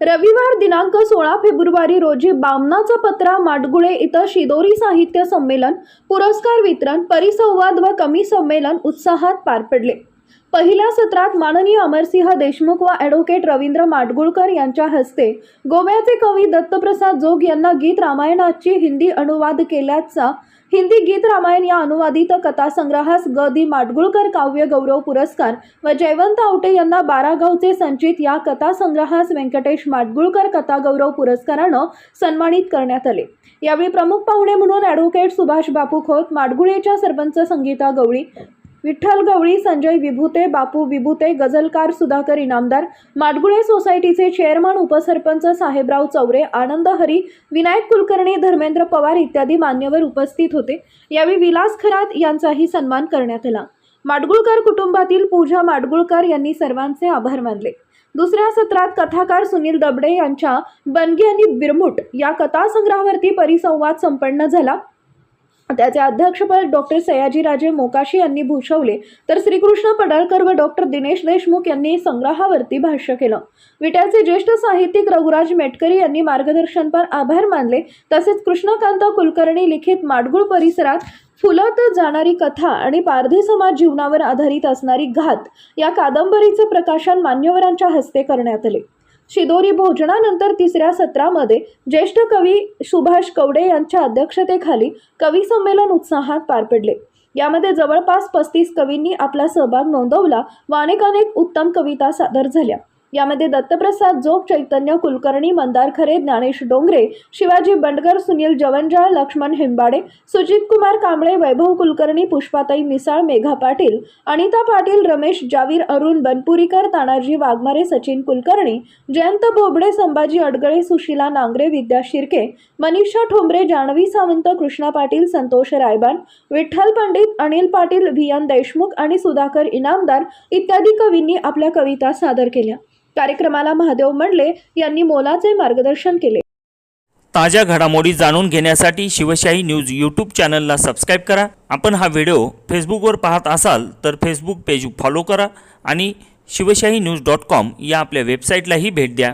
रविवार दिनांक सोळा फेब्रुवारी रोजी बामनाचा पत्रा माडगुळे इथं शिदोरी साहित्य संमेलन पुरस्कार वितरण परिसंवाद व कमी संमेलन उत्साहात पार पडले. पहिल्या सत्रात माननीय अमरसिंह देशमुख व ॲडव्होकेट रवींद्र माडगुळकर यांच्या हस्ते गोव्याचे कवी दत्तप्रसाद जोग यांना गीत रामायणाची हिंदी अनुवाद केल्याचा हिंदी गीत रामायण या अनुवादित कथासंग्रहास ग. दि. माडगुळकर काव्य गौरव पुरस्कार व जयवंत आवटे यांना बारागावचे संचित या कथासंग्रहास व्यंकटेश माडगुळकर कथागौरव पुरस्कारानं सन्मानित करण्यात आले. यावेळी प्रमुख पाहुणे म्हणून ॲडव्होकेट सुभाष बापू खोत माडगुळेच्या सरपंच संगीता गवळी विठ्ठल गवळी संजय विभूते बापू विभूते गझलकार सुधाकर इनामदार माडगुळे सोसायटीचे चेअरमन उपसरपंच साहेबराव चौरे आनंद हरी विनायक कुलकर्णी धर्मेंद्र पवार इत्यादी मान्यवर उपस्थित होते. यावेळी विलास खरात यांचाही सन्मान करण्यात आला. माडगुळकर कुटुंबातील पूजा माडगुळकर यांनी सर्वांचे आभार मानले. दुसऱ्या सत्रात कथाकार सुनील दबडे यांच्या बनगी आणि बिरमुट या कथासंग्रहावरती परिसंवाद संपन्न झाला. त्याचे अध्यक्षपद डॉक्टर सयाजीराजे मोकाशी यांनी भूषवले. तर श्रीकृष्ण पडळकर व डॉक्टर दिनेश देशमुख यांनी संग्रहावरती भाष्य केलं. विट्याचे ज्येष्ठ साहित्यिक रघुराज मेटकरी यांनी मार्गदर्शनपर आभार मानले. तसेच कृष्णकांत कुलकर्णी लिखित माडगुळ परिसरात फुलत जाणारी कथा आणि पारधी समाज जीवनावर आधारित असणारी घात या कादंबरीचे प्रकाशन मान्यवरांच्या हस्ते करण्यात आले. शिदोरी भोजनानंतर तिसऱ्या सत्रामध्ये ज्येष्ठ कवी सुभाष कवडे यांच्या अध्यक्षतेखाली कवी संमेलन उत्साहात पार पडले. यामध्ये जवळपास पस्तीस कवींनी आपला सहभाग नोंदवला व अनेक अनेक उत्तम कविता सादर झाल्या. यामध्ये दत्तप्रसाद जोग चैतन्य कुलकर्णी मंदार खरे ज्ञानेश डोंगरे शिवाजी बंडगर सुनील जवंजाळ लक्ष्मण हेंबाडे सुजित कुमार कांबळे वैभव कुलकर्णी पुष्पाताई मिसाळ मेघा पाटील अनिता पाटील रमेश जावीर अरुण बनपुरीकर तानाजी वाघमारे सचिन कुलकर्णी जयंत बोबडे संभाजी अडगळे सुशीला नांगरे विद्या शिर्के मनीषा ठोंबरे जानवी सावंत कृष्णा पाटील संतोष रायबान विठ्ठल पंडित अनिल पाटील व्ही एन देशमुख आणि सुधाकर इनामदार इत्यादी कवींनी आपल्या कविता सादर केल्या. कार्यक्रमाला महादेव मंडले यांनी मोलाचे मार्गदर्शन केले. ताज्या घडामोडी जाणून घेण्यासाठी शिवशाही न्यूज यूट्यूब चॅनलला सबस्क्राईब करा. आपण हा व्हिडिओ फेसबुकवर पाहत असाल तर फेसबुक पेज फॉलो करा आणि शिवशाही न्यूज डॉट कॉम या आपल्या वेबसाईटलाही भेट द्या.